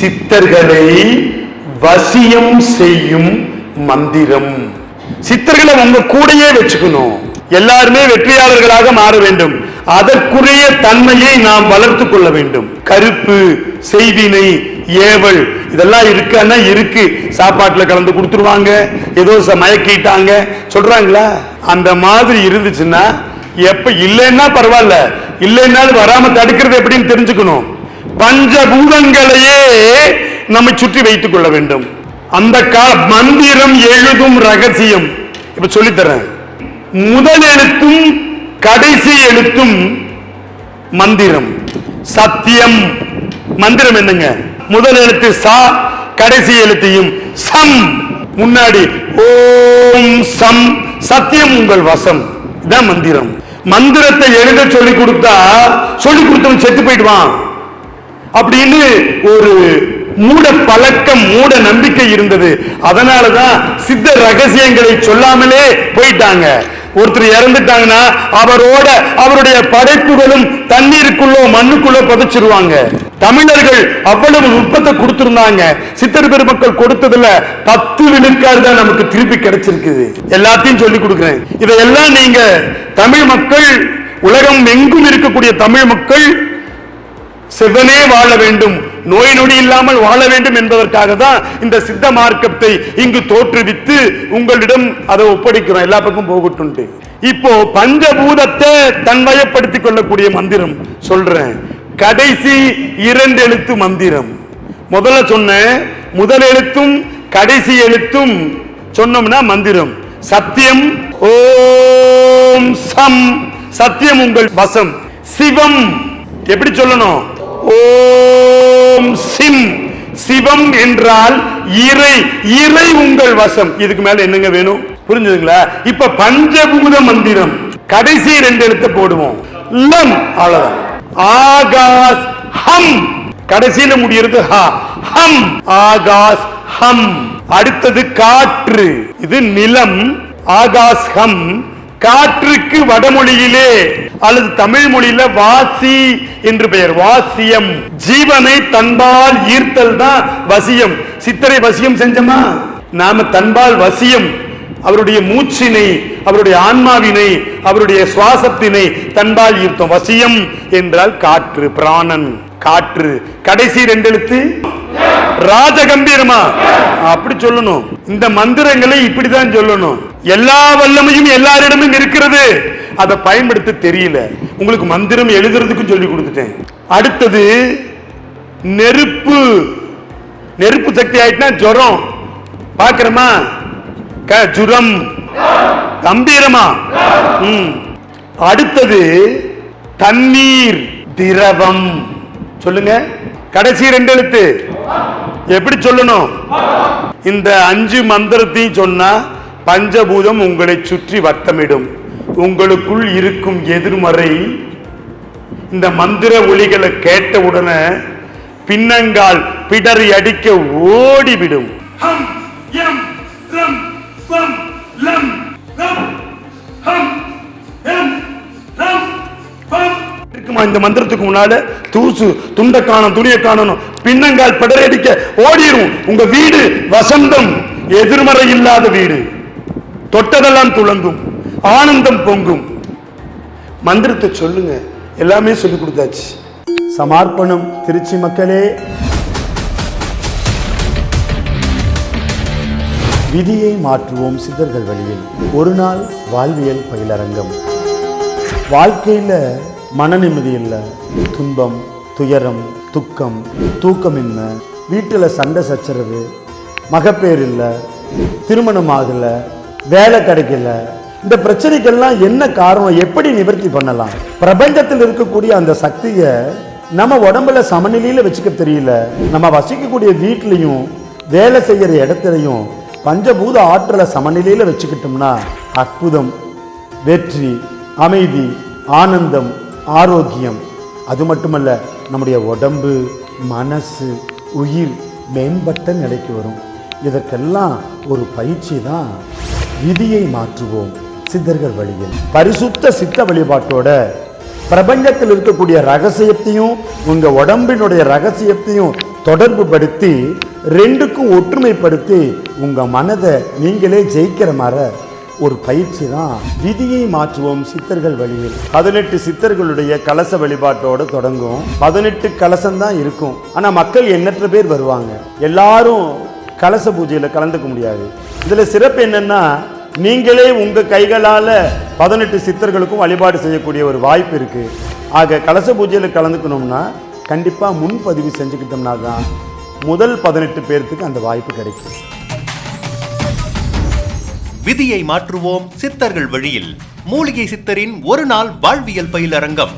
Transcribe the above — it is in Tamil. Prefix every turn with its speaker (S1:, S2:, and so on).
S1: சித்தர்களை வசியம் செய்யும் மந்திரம். சித்தர்களை உங்க கூடயே வச்சுக்கணும். எல்லாருமே வெற்றியாளர்களாக மாற வேண்டும். அதற்குரிய தன்மையை நாம் வளர்த்து கொள்ள வேண்டும். கருப்பு செய்வினை ஏவல் இதெல்லாம் இருக்கான்னா இருக்கு. சாப்பாட்டுல கலந்து கொடுத்துருவாங்க. ஏதோ ச- மயக்கிட்டாங்க. சொல்றாங்களா? அந்த மாதிரி இருந்துச்சுன்னா எப்ப இல்லைன்னா பரவாயில்ல. இல்லைன்னாலும் வராம தடுக்கிறது எப்படின்னு தெரிஞ்சுக்கணும். பஞ்சபூதங்களையே நம்மை சுற்றி வைத்துக் கொள்ள வேண்டும். அந்த கால மந்திரம் எழுதும் ரகசியம். இப்ப சொல்லித்தரேன். முதல் எழுத்தும் கடைசி எழுத்தும் மந்திரம். சத்தியம். மந்திரம் என்னங்க? முதல் எழுத்து சா கடைசி எழுத்தையும் சம். முன்னாடி ஓம் சம் சத்தியம் உங்கள் வசம். இதான் மந்திரம். மந்திரத்தை எழுத சொல்லி கொடுத்தா சொல்லி கொடுத்தவன் செத்து போயிடுவான். அப்படின்னு ஒரு மூட பழக்கம் மூட நம்பிக்கை இருந்தது. அதனாலதான் சித்த ரகசியங்களை சொல்லாமலே போயிட்டாங்க. ஒருத்தர் இறந்துட்டாங்கன்னா அவரோட அவருடைய படைப்புகளும் தண்ணீருக்குள்ளோ மண்ணுக்குள்ளோ புதைச்சிருவாங்க. தமிழர்கள் அவ்வளவு நுட்பத்தை கொடுத்திருந்தாங்க. சித்தர் பெருமக்கள் கொடுத்ததுல பத்து விழுக்காடு தான் நமக்கு திருப்பி கிடைச்சிருக்குது. எல்லாத்தையும் சொல்லி கொடுக்குறேன். இதையெல்லாம் நீங்க தமிழ் மக்கள் உலகம் எங்கும் இருக்கக்கூடிய தமிழ் மக்கள் செவனே வாழ வேண்டும். நோய் நொடி இல்லாமல் வாழ வேண்டும் என்பதற்காக தான் இந்த சித்த மார்க்கத்தை இங்கு தோற்றுவித்து உங்களிடம் அதை ஒப்படைக்கிறோம். எல்லா பக்கம் போகட்டும்ட்டு. இப்போ பஞ்சபூதத்தை தன்வயப்படுத்திக் கொள்ளக்கூடிய மந்திரம் சொல்றேன். கடைசி இரண்டு எழுத்து மந்திரம். முதல்ல சொன்னேன் முதல் எழுத்தும் கடைசி எழுத்தும் சொன்னோம்னா மந்திரம். சத்தியம் ஓம் சம். சத்தியம் உங்கள் வசம். சிவம். எப்படி சொல்லணும்? ஓம் சிம். சிவம் என்றால் இறை. இறை உங்கள் வசம். இதுக்கு மேல என்னங்க வேணும்? புரிஞ்சுதுங்களா? இப்ப பஞ்சபூத மந்திரம். கடைசி ரெண்டு எழுத்து போடுவோம். லம் அவ்வளவுதான். ஆகாஸ் ஹம். கடைசியில முடியறது ஹா. ஹம். ஆகாஸ் ஹம். அடுத்தது காற்று. இது நிலம். ஆகாஸ் ஹம். காற்றுக்கு வடமொழியிலே அல்லது தமிழ் மொழியில வாசி என்று பெயர். வாசியம். ஜீவனை தன்பால் ஈர்த்தல் தான் வசியம். சித்தரை வசியம் செஞ்சோமா? நாம தன்பால் வசியம். அவருடைய மூச்சினை அவருடைய ஆன்மாவினை அவருடைய சுவாசத்தினை தன்பால் ஈர்த்தோம். வசியம் என்றால் காற்று பிராணன். காற்று. கடைசி ரெண்டு எழுத்து ராஜகம்பீரமா? அப்படி சொல்லணும். இந்த மந்திரங்களை இப்படிதான் சொல்லணும். எல்லா வல்லமையும் எல்லாரிடமும் இருக்கிறது. அதை பயன்படுத்த தெரியல. உங்களுக்கு மந்திரம் எழுதுறதுக்கும் சொல்லி கொடுத்துட்டேன். அடுத்தது நெருப்பு. நெருப்பு சக்தி ஆயிட்டுனா ஜுரம். பாக்குறமா க ஜுரம். கம்பீரமா? ம். அடுத்தது தண்ணீர் திரவம். சொல்லுங்க. கடைசி ரெண்டு எழுத்து. எப்படி சொல்லணும்? இந்த அஞ்சு மந்திரத்தையும் சொன்னா பஞ்சபூதம் உங்களை சுற்றி வட்டமிடும். உங்களுக்குள் இருக்கும் எதிர்மறை இந்த மந்திர ஒளிகளை கேட்ட உடனே பின்னங்கால் பிடறி அடிக்க ஓடிவிடும். இருக்குமா இந்த மந்திரத்துக்கு முன்னால? தூசு துண்டை காணும் துணியை காணணும். பின்னங்கால் பிடரி ஓடிடும் உங்க வீடு வசந்தம் எதிர்மறை இல்லாத வீடு. தொட்டதெல்லாம் துளங்கும் ஆனந்தம் பொங்கும். மந்திரத்தை சொல்லுங்க. எல்லாமே சொல்லி கொடுத்தாச்சு. சமார்ப்பணம் திருச்சி மக்களே.
S2: விதியை மாற்றுவோம் சித்தர்கள் வழியில். ஒரு நாள் வாழ்வியல் பயிலரங்கம். வாழ்க்கையில் மன நிம்மதி இல்லை. துன்பம் துயரம் துக்கம் தூக்கமின்மை வீட்டில் சண்டை சச்சரவு மகப்பேர் இல்லை திருமணம் ஆகலை வேலை கிடைக்கல. இந்த பிரச்சனைக்கெல்லாம் என்ன காரணம்? எப்படி நிவர்த்தி பண்ணலாம்? பிரபஞ்சத்தில் இருக்கக்கூடிய அந்த சக்தியை நம்ம உடம்புல சமநிலையில் வச்சுக்க தெரியல. நம்ம வசிக்கக்கூடிய வீட்லையும் வேலை செய்கிற இடத்துலையும் பஞ்சபூத ஆற்றலை சமநிலையில் வச்சுக்கிட்டோம்னா அற்புதம் வெற்றி அமைதி ஆனந்தம் ஆரோக்கியம். அது மட்டுமல்ல நம்முடைய உடம்பு மனசு உயிர் மேம்பட்ட நிலைக்கு வரும். இதற்கெல்லாம் ஒரு பயிற்சி தான். விதியை மாற்றுவோம் சித்தர்கள் வழியில். பரிசுத்த சித்த வழிபாட்டோட பிரபஞ்சத்தில் இருக்கக்கூடிய ரகசியத்தையும் உங்கள் உடம்பினுடைய ரகசியத்தையும்
S1: தொடர்பு படுத்தி ரெண்டுக்கும் ஒற்றுமைப்படுத்தி உங்கள் மனதை நீங்களே ஜெயிக்கிற மாதிரி ஒரு பயிற்சி தான். விதியை மாற்றுவோம் சித்தர்கள் வழியில். பதினெட்டு சித்தர்களுடைய கலச வழிபாட்டோட தொடங்கும். பதினெட்டு கலசம் தான் இருக்கும். ஆனா மக்கள் எண்ணற்ற பேர் வருவாங்க. எல்லாரும் கலச பூஜையில கலந்துக்க முடியாது. இதுல சிறப்பு என்னன்னா நீங்களே உங்க கைகளால பதினெட்டு சித்தர்களுக்கும் வழிபாடு செய்யக்கூடிய ஒரு வாய்ப்பு இருக்கு. ஆக கலச பூஜையில கலந்துக்கணும்னா கண்டிப்பா முன்பதிவு செஞ்சுக்கிட்டோம்னா தான் முதல் பதினெட்டு பேர்த்துக்கு அந்த வாய்ப்பு கிடைக்கும்.
S3: விதியை மாற்றுவோம் சித்தர்கள் வழியில். மூலிகை சித்தரின் ஒரு நாள் வாழ்வியல் பயிலரங்கம்.